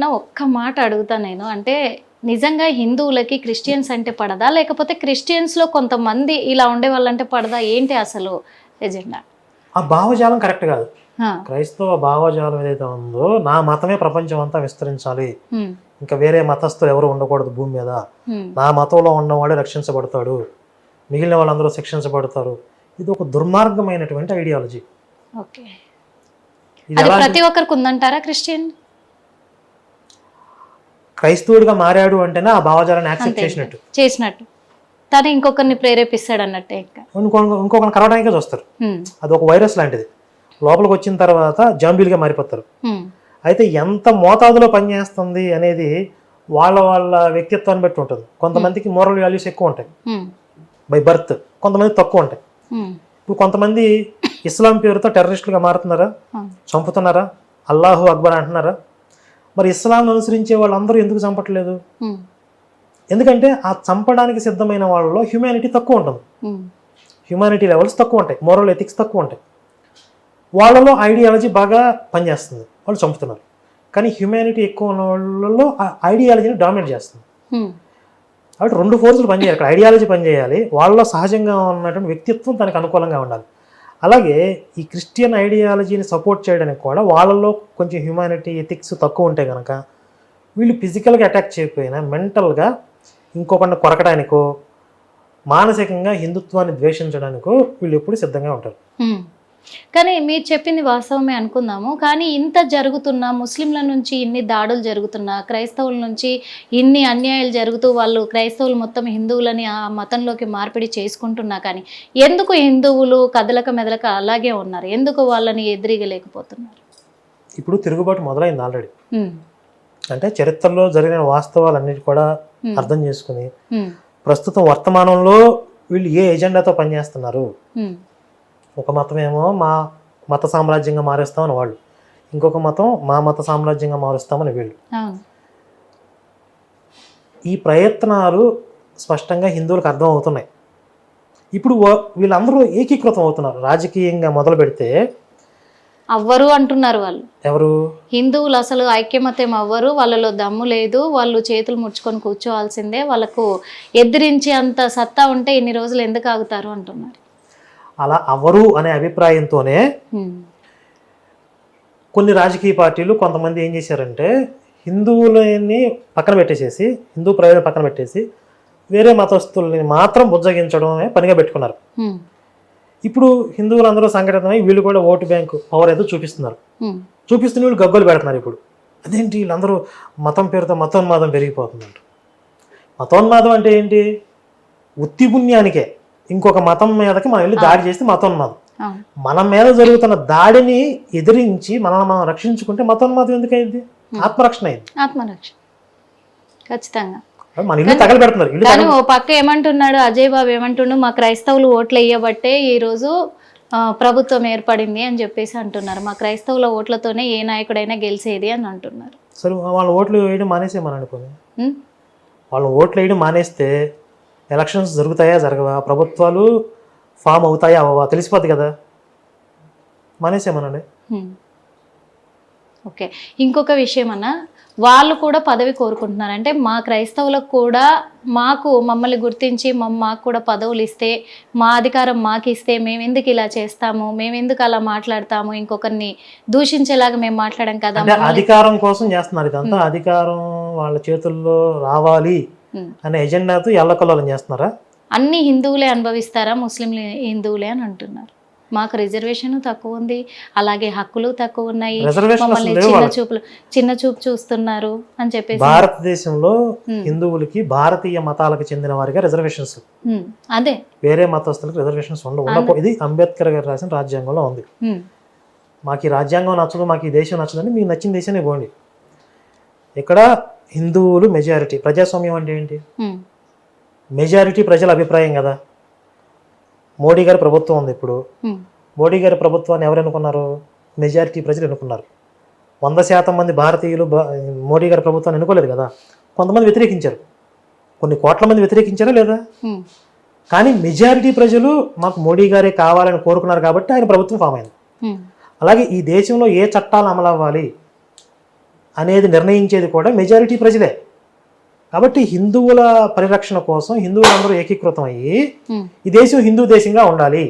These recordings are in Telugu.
నా ఒక్క మాట అడుగుతా నేను. అంటే నిజంగా హిందువులకి క్రిస్టియన్స్ అంటే పడదా? లేకపోతే క్రిస్టియన్స్లో కొంతమంది ఇలా ఉండే వాళ్ళంటే పడదా? ఏంటి అసలు ఎజెండా? ఆ భావజాలం కరెక్ట్ కాదు. క్రైస్తవ భావజాలం ఏదైతే ఉందో నా మతమే ప్రపంచం అంతా విస్తరించాలి ఇంకా వేరే మతస్థులు ఎవరు ఉండకూడదు భూమి మీద. నా మతంలో ఉన్నవాడే రక్షించబడతాడు. మిగిలిన వాళ్ళందరూ శిక్షించబడతారు. ఇది ఒక దుర్మార్గమైనటువంటి ఐడియాలజీ. ప్రతి ఒక్కరికి ఉందంటారా క్రిస్టియన్? క్రైస్తవుడిగా మారాడు అంటేనే ఆ భావజాలాన్ని యాక్సెప్ట్. చేసినట్టు. చేసినట్టు. తను ఇంకొకరిని ప్రేరేపిస్తాడు అన్నట్టే ఇంకా. ఇంకో ఇంకొకరిని కలవడానికే చూస్తారు. అది ఒక వైరస్ లాంటిది. లోపలికి వచ్చిన తర్వాత జాంబీలుగా మారిపోతారు. అయితే ఎంత మోతాదులో పనిచేస్తుంది అనేది వాళ్ళ వాళ్ళ వ్యక్తిత్వాన్ని బట్టి ఉంటుంది. కొంతమందికి మోరల్ వాల్యూస్ ఎక్కువ ఉంటాయి. బై బర్త్ కొంతమంది తక్కువ ఉంటాయి. ఇప్పుడు కొంతమంది ఇస్లాం పేరుతో టెర్రరిస్టులుగా మారుతున్నారా. చంపుతున్నారా? అల్లాహు అక్బర్ అంటున్నారా? మరి ఇస్లాంను అనుసరించే వాళ్ళందరూ ఎందుకు చంపట్లేదు? ఎందుకంటే ఆ చంపడానికి సిద్ధమైన వాళ్ళలో హ్యుమానిటీ తక్కువ ఉంటుంది. హ్యుమానిటీ లెవెల్స్ తక్కువ ఉంటాయి. మోరల్ ఎథిక్స్ తక్కువ ఉంటాయి. వాళ్ళలో ఐడియాలజీ బాగా పనిచేస్తుంది. వాళ్ళు చంపుతున్నారు. కానీ హ్యుమానిటీ ఎక్కువ ఉన్న వాళ్ళలో ఆ ఐడియాలజీని డామినేట్ చేస్తుంది. కాబట్టి రెండు ఫోర్సులు పనిచేయాలి. ఇక్కడ ఐడియాలజీ పనిచేయాలి. వాళ్ళలో సహజంగా ఉన్నటువంటి వ్యక్తిత్వం దానికి అనుకూలంగా ఉండాలి. అలాగే ఈ క్రిస్టియన్ ఐడియాలజీని సపోర్ట్ చేయడానికి కూడా వాళ్ళల్లో కొంచెం హ్యుమానిటీ ఎథిక్స్ తక్కువ ఉంటే కనుక వీళ్ళు ఫిజికల్గా అటాక్ చేయకపోయినా మెంటల్గా ఇంకొకరిని కొరకడానికో మానసికంగా హిందుత్వాన్ని ద్వేషించడానికో వీళ్ళు ఎప్పుడు సిద్ధంగా ఉంటారు. కానీ మీరు చెప్పింది వాస్తవమే అనుకుందాము. కానీ ఇంత జరుగుతున్నా ముస్లింల నుంచి ఇన్ని దాడులు జరుగుతున్నా క్రైస్తవుల నుంచి ఇన్ని అన్యాయాలు జరుగుతూ వాళ్ళు క్రైస్తవులు మొత్తం హిందువులని ఆ మతంలోకి మార్పిడి చేసుకుంటున్నా కానీ ఎందుకు హిందువులు కదలక మెదలక అలాగే ఉన్నారు? ఎందుకు వాళ్ళని ఎదిరిగలేకపోతున్నారు? ఇప్పుడు తిరుగుబాటు మొదలైంది ఆల్రెడీ అంటే చరిత్రలో జరిగిన వాస్తవాలన్నిటి కూడా. అర్థం చేసుకుని ప్రస్తుతం వర్తమానంలో వీళ్ళు ఏ ఎజెండాతో పనిచేస్తున్నారు? ఒక మతమేమో మా మత సామ్రాజ్యంగా మారుస్తామని వాళ్ళు. ఇంకొక మతం మా మత సామ్రాజ్యంగా మారుస్తామని వీళ్ళు. ఈ ప్రయత్నాలు స్పష్టంగా హిందువులకు అర్థం అవుతున్నాయి ఇప్పుడు వీళ్ళందరూ ఏకీకృతం అవుతున్నారు. రాజకీయంగా మొదలు పెడితే అవ్వరు అంటున్నారు వాళ్ళు. ఎవరు? హిందువులు అసలు ఐక్యమత్యం అవ్వరు. వాళ్ళలో దమ్ము లేదు. వాళ్ళు చేతులు ముడుచుకొని కూర్చోవాల్సిందే. వాళ్ళకు ఎదిరించే అంత సత్తా ఉంటే ఇన్ని రోజులు ఎందుకు ఆగుతారు అంటున్నారు. అలా అవరు అనే అభిప్రాయంతోనే కొన్ని రాజకీయ పార్టీలు కొంతమంది ఏం చేశారంటే హిందువులని పక్కన పెట్టేసేసి హిందూ ప్రయోజనం పక్కన పెట్టేసి వేరే మతస్థుల్ని మాత్రం బుజ్జగించడమే పనిగా పెట్టుకున్నారు. ఇప్పుడు హిందువులందరూ సంఘటితమై వీళ్ళు కూడా ఓటు బ్యాంకు పవర్ ఏదో చూపిస్తున్నారు. చూపిస్తున్న వీళ్ళు గగ్గోలు పెడుతున్నారు ఇప్పుడు. అదేంటి వీళ్ళందరూ మతం పేరుతో మతోన్మాదం పెరిగిపోతుందంట. మతోన్మాదం అంటే ఏంటి? ఉత్తి పుణ్యానికే ఇంకొక మతం మీదకి మనం వెళ్ళి దాడి చేస్తే మతోన్మాదం మన మీద జరుగుతున్న దాడిని ఎదిరించి మనల్ని మనం రక్షించుకుంటే మతోన్మాదం ఎందుకైంది ఆత్మరక్షణ అయింది. ఆత్మరక్ష. ఖచ్చితంగా. మన ఇల్లు తగలబెడుతున్నారు ఇల్లు కానీ ఓ పక్క ఏమంటున్నాడు అజయ్ బాబు ఏమంటుండు మా క్రైస్తవులు ఓట్లు వేయబట్టే ఈరోజు ప్రభుత్వం ఏర్పడింది అని చెప్పేసి అంటున్నారు. మా క్రైస్తవుల ఓట్లతోనే ఏ నాయకుడైనా గెలిచేది అని అంటున్నారు. సరే వాళ్ళ ఓట్లు వేయడం మానేసేమని అనుకోని. ఉమ్, వాళ్ళ ఓట్లు వేయడం మానేస్తే ఎలక్షన్స్ జరుగుతాయా జరగవా? ప్రభుత్వాలు ఫామ్ అవుతాయా అవ్వవా తెలిసిపోద్ది కదా. మానేసేమనండి. ఓకే. ఇంకొక విషయం అన్న వాళ్ళు కూడా పదవి కోరుకుంటున్నారు. అంటే మా క్రైస్తవులకు కూడా మాకు మమ్మల్ని గుర్తించి మాకు కూడా పదవులు ఇస్తే మా అధికారం మాకు ఇస్తే మేము ఎందుకు ఇలా చేస్తాము? మేము ఎందుకు అలా మాట్లాడతాము? ఇంకొకరిని దూషించేలాగా మేము మాట్లాడాం కదా అధికారం కోసం చేస్తున్నారు ఇదంతా. అధికారం వాళ్ళ చేతుల్లో రావాలి. అనే ఎజెండాతో ఎల్లకల్లోలం చేస్తున్నారా? అన్ని హిందువులే అనుభవిస్తారా? ముస్లింలు హిందువులే అని అంటున్నారు. మాకు రిజర్వేషన్ తక్కువ ఉంది. అలాగే హక్కులు తక్కువ ఉన్నాయి. మమ్మల్ని చిన్న. చూపులు చిన్న చూపు చూస్తున్నారు అని చెప్పేసి. భారతదేశంలో. హిందువులకి భారతీయ మతాలకు చెందిన వారిగా రిజర్వేషన్స్. అదే. వేరే మతస్థులకు రిజర్వేషన్స్ ఉండవు ఇది అంబేద్కర్ గారు రాసిన రాజ్యాంగంలో ఉంది. మాకు ఈ రాజ్యాంగం నచ్చదు మాకు ఈ దేశం నచ్చదని మీకు నచ్చిన దేశాన్ని పోండి ఇక్కడ హిందువులు మెజారిటీ ప్రజాస్వామ్యం అంటే ఏంటి. మెజారిటీ ప్రజల అభిప్రాయం కదా. మోడీ గారి ప్రభుత్వం ఉంది ఇప్పుడు. మోడీ గారి ప్రభుత్వాన్ని ఎవరు ఎన్నుకున్నారు? మెజారిటీ ప్రజలు ఎన్నుకున్నారు. వంద శాతం మంది భారతీయులు మోడీ గారి ప్రభుత్వాన్ని ఎన్నుకోలేదు కదా. కొంతమంది వ్యతిరేకించారు. కొన్ని కోట్ల మంది వ్యతిరేకించారా లేదా. కానీ మెజారిటీ ప్రజలు మాకు మోడీ గారే కావాలని కోరుకున్నారు కాబట్టి ఆయన ప్రభుత్వం ఫామ్ అయింది. అలాగే ఈ దేశంలో ఏ చట్టాలు అమలు అవ్వాలి అనేది నిర్ణయించేది కూడా మెజారిటీ ప్రజలే. కాబట్టి హిందువుల పరిరక్షణ కోసం హిందువులందరూ ఏకీకృతం అయ్యి ఈ దేశం హిందూ దేశంగా ఉండాలి.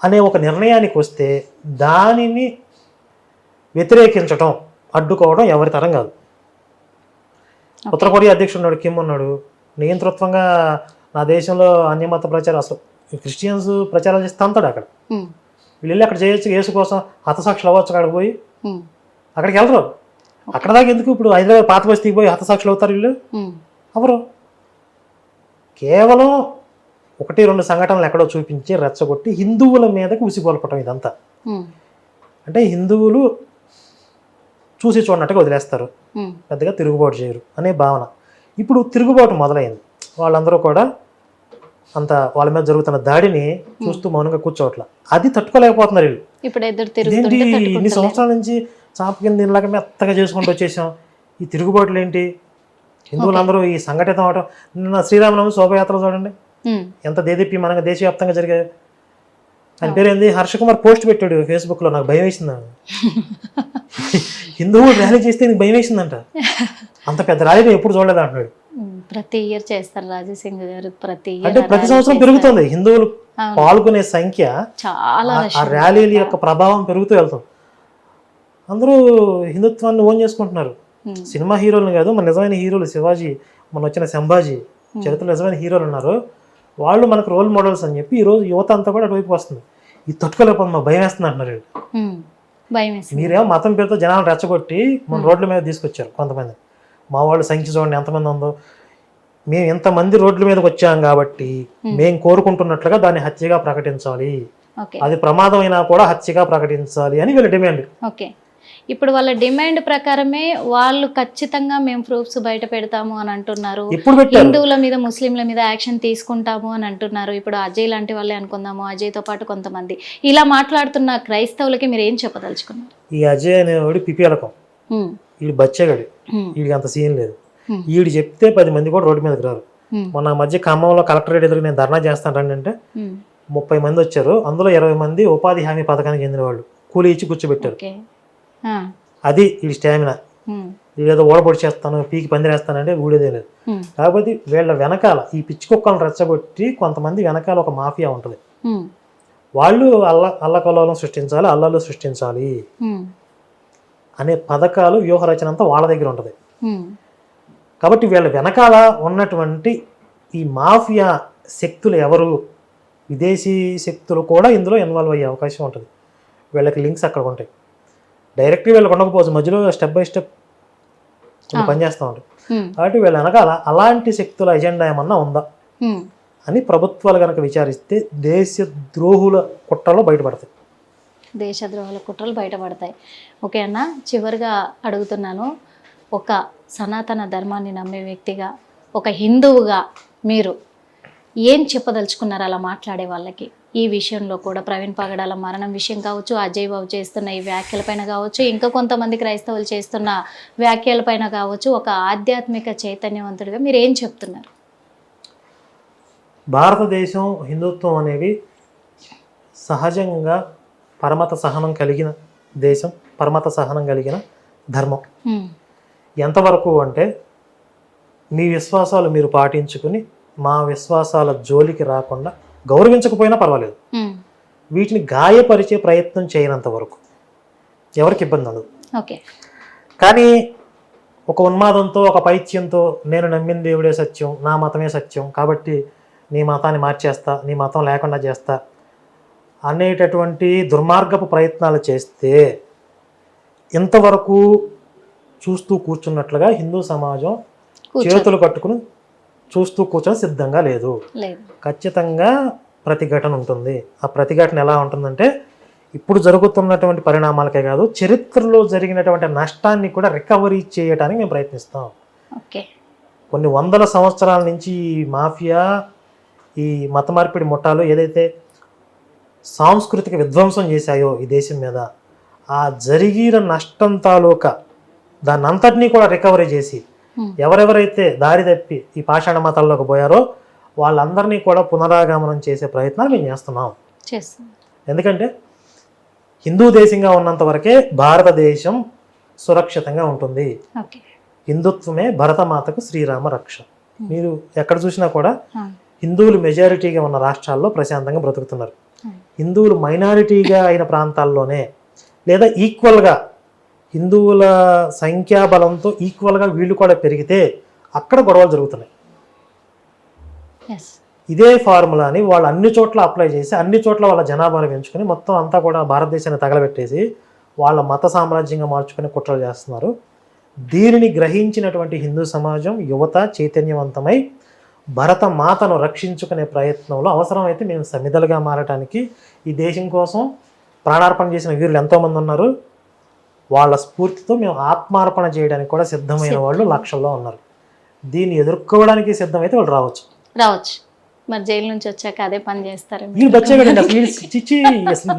అనే ఒక నిర్ణయానికి వస్తే దానిని వ్యతిరేకించటం అడ్డుకోవడం ఎవరి తరం కాదు. ఉత్తర కొరియా అధ్యక్షుడు ఉన్నాడు కిమ్ ఉన్నాడు. నియంతృత్వంగా నా దేశంలో అన్యమత ప్రచారం అసలు. క్రిస్టియన్స్ ప్రచారం చేస్తే అంతాడు అక్కడ. వీళ్ళు అక్కడ చేయొచ్చు యేసు కోసం హతసాక్షులు అవ్వచ్చు అక్కడికి పోయి. అక్కడికి వెళ్ళరు అక్కడ దాకా ఎందుకు ఇప్పుడు హైదరాబాద్ పాత బస్తీకి పోయి హతసాక్షులు అవుతారు వీళ్ళు? అవరు కేవలం ఒకటి రెండు సంఘటనలు ఎక్కడో చూపించి రెచ్చగొట్టి హిందువుల మీదకి ఉసిగొల్పటం ఇదంతా. అంటే హిందువులు చూసి చూడనట్టుగా వదిలేస్తారు. పెద్దగా తిరుగుబాటు చేయరు అనే భావన. ఇప్పుడు తిరుగుబాటు మొదలైంది. వాళ్ళందరూ కూడా అంత వాళ్ళ మీద జరుగుతున్న దాడిని చూస్తూ మౌనంగా కూర్చోవట్ల. అది తట్టుకోలేకపోతున్నారు వీళ్ళు. ఇప్పుడు ఇన్ని. సంవత్సరాల నుంచి చాప కింద దీనిలాగా మెత్తగా చేసుకుంటూ వచ్చేసాం. ఈ తిరుగుబాటులు ఏంటి? హిందువులందరూ ఈ సంఘటితం అవటం. నిన్న శ్రీరామనవమి శోభయాత్ర చూడండి. ఎంత దేదీప్య మనగా దేశవ్యాప్తంగా జరిగాయి. ఆయన పేరు ఏంది హర్ష కుమార్ పోస్ట్ పెట్టాడు ఫేస్బుక్లో నాకు భయం వేసింది హిందువులు ర్యాలీ చేస్తే నీకు భయం వేసిందంట. అంత పెద్ద ర్యాలీ ఎప్పుడు చూడలేదు అంటున్నాడు. ప్రతి ఇయర్ చేస్తారు రాజసింగ్ గారు ప్రతి అంటే ప్రతి సంవత్సరం పెరుగుతుంది. హిందువులు. పాల్గొనే సంఖ్య చాలా ఆ- ర్యాలీల యొక్క ప్రభావం పెరుగుతూ వెళ్తాం. అందరూ హిందుత్వాన్ని ఓన్ చేసుకుంటున్నారు. సినిమా హీరోలు కాదు మన నిజమైన హీరోలు శివాజీ మన వచ్చిన సంభాజీ చరిత్రలో నిజమైన హీరోలు ఉన్నారు. వాళ్ళు మనకు రోల్ మోడల్స్ అని చెప్పి ఈ రోజు యువత అంతా కూడా అటువైపు వస్తుంది. ఇది మా భయం వేస్తుంది అంటున్నారు మీరేమో మతం పేరుతో జనాలు రెచ్చగొట్టి మన రోడ్ల మీద తీసుకొచ్చారు కొంతమంది. మా వాళ్ళు సంఖ్య చూడండి ఎంతమంది ఉందో మేము ఇంతమంది రోడ్ల మీదకి వచ్చాం కాబట్టి మేము కోరుకుంటున్నట్లుగా దాన్ని హత్యగా ప్రకటించాలి. అది ప్రమాదం అయినా కూడా హత్యగా ప్రకటించాలి అని వీళ్ళ డిమాండ్. ఓకే. ఇప్పుడు వాళ్ళ డిమాండ్ ప్రకారమే వాళ్ళు ఖచ్చితంగా మేము ప్రూఫ్స్ బయట పెడతాము అని అంటున్నారు. హిందువుల మీద ముస్లింల మీద యాక్షన్ తీసుకుంటాము అని అంటున్నారు. ఇప్పుడు అజయ్ లాంటి వాళ్ళే అనుకుందాము. అజయ్తో పాటు కొంతమంది. ఇలా మాట్లాడుతున్న క్రైస్తవులకి మీరు ఏం చెప్పదలుచుకున్నారు? ఈ అజయ్ అనేవాడు పిపిఎలకం ఉమ్, వీడు బచ్చగాడు. వీడికి అంత సీన్ లేదు. వీడు చెప్తే పది మంది కూడా రోడ్డు మీదకి రారు. మొన్న మధ్య ఖమ్మంలో కలెక్టరేట్ ఎదురు నేను ధర్నా చేస్తాను అంటే ముప్పై మంది వచ్చారు. అందులో ఇరవై మంది ఉపాధి హామీ పథకానికి చెందిన వాళ్ళు. కూలీ ఇచ్చి కూర్చోబెట్టారు. అది వీడి స్టామినా. ఏదో ఓడబొడి చేస్తాను పీకి పందిరేస్తానంటే ఊడేదే లేదు. కాకపోతే వీళ్ళ వెనకాల ఈ పిచ్చి కుక్కలను రెచ్చగొట్టి కొంతమంది వెనకాల ఒక మాఫియా ఉంటుంది. వాళ్ళు అల్ల అల్లకల్లోలం సృష్టించాలి అల్లలు సృష్టించాలి అనే పథకాలు వ్యూహ రచన అంతా వాళ్ళ దగ్గర ఉంటుంది. కాబట్టి వీళ్ళ వెనకాల ఉన్నటువంటి ఈ మాఫియా శక్తులు ఎవరు? విదేశీ శక్తులు కూడా ఇందులో ఇన్వాల్వ్ అయ్యే అవకాశం ఉంటుంది. వీళ్ళకి లింక్స్ అక్కడ ఉంటాయి. డైరెక్ట్గా వీళ్ళకి ఉండకపోవచ్చు మధ్యలో స్టెప్ బై స్టెప్ పనిచేస్తూ ఉంటాయి కాబట్టి వీళ్ళ వెనకాల అలాంటి శక్తుల ఎజెండా ఏమన్నా ఉందా. అని ప్రభుత్వాలు కనుక విచారిస్తే దేశ ద్రోహుల కుట్రలో బయటపడతాయి. దేశద్రోహాల కుట్రలు బయటపడతాయి. ఓకే అన్న చివరిగా అడుగుతున్నాను. ఒక సనాతన ధర్మాన్ని నమ్మే వ్యక్తిగా ఒక హిందువుగా మీరు ఏం చెప్పదలుచుకున్నారు అలా మాట్లాడే వాళ్ళకి? ఈ విషయంలో కూడా ప్రవీణ్ పగడాల మరణం విషయం కావచ్చు అజయ్ బాబు చేస్తున్న ఈ వ్యాఖ్యలపైన కావచ్చు ఇంకా కొంతమంది క్రైస్తవులు చేస్తున్న వ్యాఖ్యలపైన కావచ్చు ఒక ఆధ్యాత్మిక చైతన్యవంతుడిగా మీరు ఏం చెప్తున్నారు? భారతదేశం హిందుత్వం అనేవి సహజంగా పరమత సహనం కలిగిన దేశం పరమత సహనం కలిగిన ధర్మం. ఎంతవరకు అంటే మీ విశ్వాసాలు మీరు పాటించుకుని మా విశ్వాసాల జోలికి రాకుండా గౌరవించకపోయినా పర్వాలేదు. వీటిని గాయపరిచే ప్రయత్నం చేయనంత వరకు. ఎవరికి ఇబ్బంది ఉండదు. ఓకే. కానీ ఒక ఉన్మాదంతో ఒక పైత్యంతో నేను నమ్మిన దేవుడే సత్యం నా మతమే సత్యం కాబట్టి నీ మతాన్ని మార్చేస్తా నీ మతం లేకుండా చేస్తా అనేటటువంటి దుర్మార్గపు ప్రయత్నాలు చేస్తే ఇంతవరకు చూస్తూ కూర్చున్నట్లుగా హిందూ సమాజం చేతులు కట్టుకుని చూస్తూ కూర్చొని సిద్ధంగా లేదు. ఖచ్చితంగా ప్రతిఘటన ఉంటుంది. ఆ ప్రతిఘటన ఎలా ఉంటుందంటే ఇప్పుడు జరుగుతున్నటువంటి పరిణామాలకే కాదు చరిత్రలో జరిగినటువంటి నష్టాన్ని కూడా రికవరీ చేయడానికి మేము ప్రయత్నిస్తాం. కొన్ని వందల సంవత్సరాల నుంచి ఈ మాఫియా ఈ మత మార్పిడి ముఠాలు ఏదైతే సాంస్కృతిక విధ్వంసం చేశాయో ఈ దేశం మీద ఆ జరిగిన నష్టం తాలూకా దాన్ని అంతటినీ కూడా రికవరీ చేసి. ఎవరెవరైతే దారి తప్పి ఈ పాషాణ మతాల్లోకి పోయారో వాళ్ళందరినీ కూడా పునరాగమనం చేసే ప్రయత్నాలు మేము చేస్తున్నాం. చేస్తాం ఎందుకంటే హిందూ దేశంగా ఉన్నంత వరకే భారతదేశం సురక్షితంగా ఉంటుంది. హిందుత్వమే భరతమాతకు శ్రీరామ రక్ష. మీరు ఎక్కడ చూసినా కూడా హిందువులు మెజారిటీగా ఉన్న రాష్ట్రాల్లో ప్రశాంతంగా బ్రతుకుతున్నారు. హిందువులు మైనారిటీగా అయిన ప్రాంతాల్లోనే లేదా ఈక్వల్గా హిందువుల సంఖ్యాబలంతో ఈక్వల్గా వీళ్ళు కూడా పెరిగితే అక్కడ గొడవలు జరుగుతున్నాయి. ఇదే ఫార్ములాని వాళ్ళు అన్ని చోట్ల అప్లై చేసి అన్ని చోట్ల వాళ్ళ జనాభాను పెంచుకొని మొత్తం అంతా కూడా భారతదేశాన్ని తగలబెట్టేసి వాళ్ళ మత సామ్రాజ్యంగా మార్చుకొని కుట్రలు చేస్తున్నారు. దీనిని గ్రహించినటువంటి హిందూ సమాజం యువత చైతన్యవంతమై భరత మాతను రక్షించుకునే ప్రయత్నంలో అవసరమైతే మేము సమిధలుగా మారటానికి ఈ దేశం కోసం ప్రాణార్పణ చేసిన వీరులు ఎంతోమంది ఉన్నారు. వాళ్ళ స్ఫూర్తితో మేము ఆత్మార్పణ చేయడానికి కూడా సిద్ధమైన వాళ్ళు లక్షల్లో ఉన్నారు. దీన్ని ఎదుర్కోవడానికి సిద్ధమైతే వాళ్ళు రావచ్చు. రావచ్చు. మరి జైలు నుంచి వచ్చాక అదే పని చేస్తారు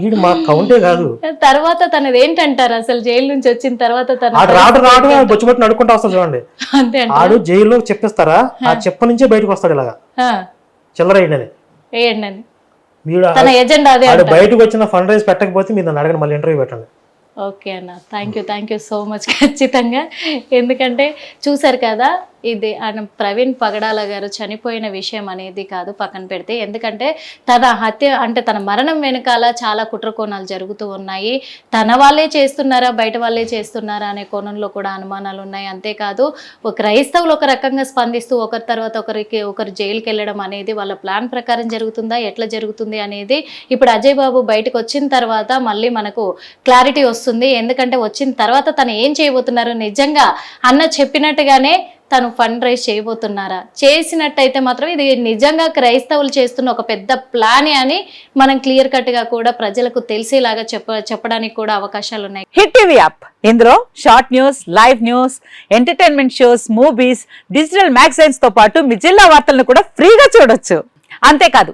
వీడు మా కౌంటే కాదు. తర్వాత తనది ఏంటంటారు అసలు జైలు నుంచి వచ్చిన తర్వాత తన రాడు రాడు బొచ్చుబట్టి నడుకుంటా వస్తాడు చూడండి. అంతే ఆడు జైల్లో చెప్పిస్తారా? ఆ చెప్ప నుంచే బయటకు వస్తాడు ఇలాగా. చిల్లర అయ్యిందని వేయండి అని. వీడు తన ఎజెండా అదే ఆడు అంటారు. బయటకు వచ్చిన ఫండ్ రైజ్ పెట్టకపోతే మీరు నన్ను అడగండి మళ్ళీ ఇంటర్వ్యూ పెట్టండి. ఓకే అన్న. Thank you thank you so much ఖచ్చితంగా. ఎందుకంటే చూసారు కదా ఇది ఆయన ప్రవీణ్ పగడాల గారు చనిపోయిన విషయం అనేది కాదు పక్కన పెడితే. ఎందుకంటే తన హత్య అంటే తన మరణం వెనకాల చాలా కుట్రకోణాలు జరుగుతూ ఉన్నాయి. తన వాళ్ళే చేస్తున్నారా బయట వాళ్ళే చేస్తున్నారా అనే కోణంలో కూడా అనుమానాలు ఉన్నాయి. అంతేకాదు ఒక క్రైస్తవులు ఒక రకంగా స్పందిస్తూ ఒకరి తర్వాత ఒకరికి ఒకరు జైలుకి వెళ్ళడం అనేది వాళ్ళ ప్లాన్ ప్రకారం జరుగుతుందా ఎట్లా జరుగుతుంది అనేది ఇప్పుడు అజయ్ బాబు బయటకు వచ్చిన తర్వాత మళ్ళీ మనకు క్లారిటీ వస్తుంది ఎందుకంటే వచ్చిన తర్వాత తను ఏం చేయబోతున్నారు? నిజంగా అన్న చెప్పినట్టుగానే తను ఫండ్ రైజ్ చేయబోతున్నారా? చేసినట్టయితే మాత్రం ఇది నిజంగా క్రైస్తవులు చేస్తున్న ఒక పెద్ద ప్లానే అని మనం క్లియర్ కట్గా కూడా ప్రజలకు తెలిసేలాగా చెప్ప చెప్పడానికి కూడా అవకాశాలు ఉన్నాయి. Hit TV app. ఇందులో short news live news entertainment shows movies digital మ్యాగజైన్స్తో పాటు మీ జిల్లా వార్తలను కూడా ఫ్రీగా చూడొచ్చు. అంతేకాదు